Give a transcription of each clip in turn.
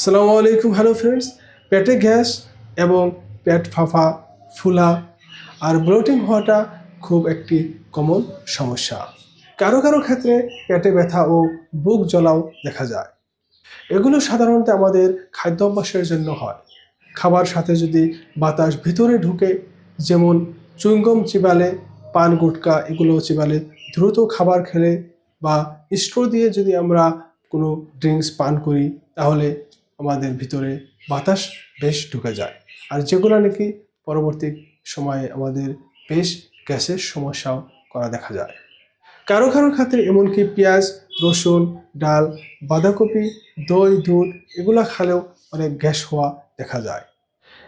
আসসালামু আলাইকুম hello friends পেটে গ্যাস এবং পেট ফাঁপা ফুলা আর ব্লোটিং হওয়াটা খুব একটি কমন সমস্যা। কারও কারও ক্ষেত্রে পেটে ব্যথা ও বুক জ্বলাও দেখা যায়। এগুলো সাধারণত আমাদের খাদ্য অভ্যাসের জন্য হয়। খাবার সাথে যদি বাতাস ভিতরে ঢুকে, যেমন চুইংগম চিবালে, পান, গুটকা, এগুলো চিবালে দ্রুত খাবার খেলে বা স্ট্রো দিয়ে যদি আমরা কোনো ড্রিঙ্কস পান করি, তাহলে আমাদের ভিতরে বাতাস বেশ ঢুকে যায়। আর যেগুলো নাকি পরবর্তী সময়ে আমাদের বেশ গ্যাসের সমস্যাও করা দেখা যায়। কারও কারও ক্ষেত্রে এমনকি পেঁয়াজ, রসুন, ডাল, বাঁধাকপি, দই, দুধ এগুলা খালেও অনেক গ্যাস হওয়া দেখা যায়।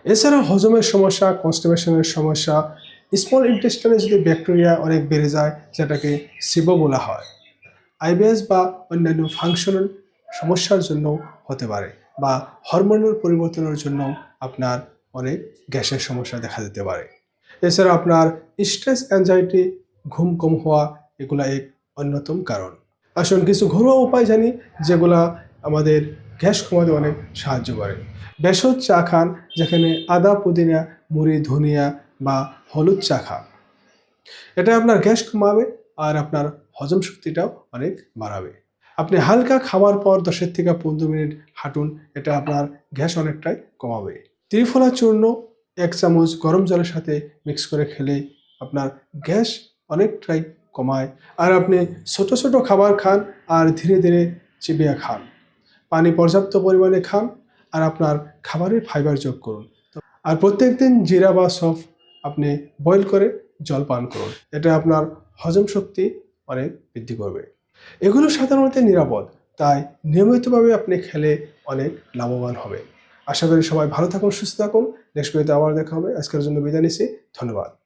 এছাড়া হজমের সমস্যা কনস্টিপেশনের সমস্যা স্মল ইন্টেস্টাইনে যদি ব্যাকটেরিয়া অনেক বেড়ে যায়, যেটাকে সিবো বলা হয়। আইবিএস বা অন্যান্য ফাংশনাল সমস্যার জন্য হতে পারে বা হরমোনাল পরিবর্তনের জন্য আপনার অনেক গ্যাসের সমস্যা দেখা দিতে পারে। এছাড়া আপনার স্ট্রেস অ্যাংজাইটি ঘুম কম হওয়া এগুলা এক অন্যতম কারণ। আসুন কিছু ঘরোয়া উপায় জানি যেগুলা আমাদের গ্যাস কমাতে অনেক সাহায্য করে। ভেষজ চা খান যেখানে আদা, পুদিনা, মুড়ি, ধনিয়া বা হলুদ চা খান। এটা আপনার গ্যাস কমাবে আর আপনার হজম শক্তিটাও অনেক বাড়াবে। আপনি হালকা খাওয়ার পর দশের থেকে পনেরো মিনিট হাঁটুন, এটা আপনার গ্যাস অনেকটাই কমাবে। ত্রিফলা চূর্ণ এক চামচ গরম জলের সাথে মিক্স করে খেলে আপনার গ্যাস অনেকটাই কমায়। আর আপনি ছোট ছোট খাবার খান আর ধীরে ধীরে চিবিয়ে খান। পানি পর্যাপ্ত পরিমাণে খান আর আপনার খাবারে ফাইবার যোগ করুন। আর প্রত্যেকদিন জিরা বা সফ আপনি বয়েল করে জল পান করুন। এটা আপনার হজম শক্তি অনেক বৃদ্ধি করবে। এগুলো সাধারণত নিরাপদ, তাই নিয়মিতভাবে আপনি খেলে অনেক লাভবান হবে আশা করি সবাই ভালো থাকুন, সুস্থ থাকুন। নেক্সট ভিডিওতে আবার দেখা হবে। আজকের জন্য বিদায় নিচ্ছি। ধন্যবাদ।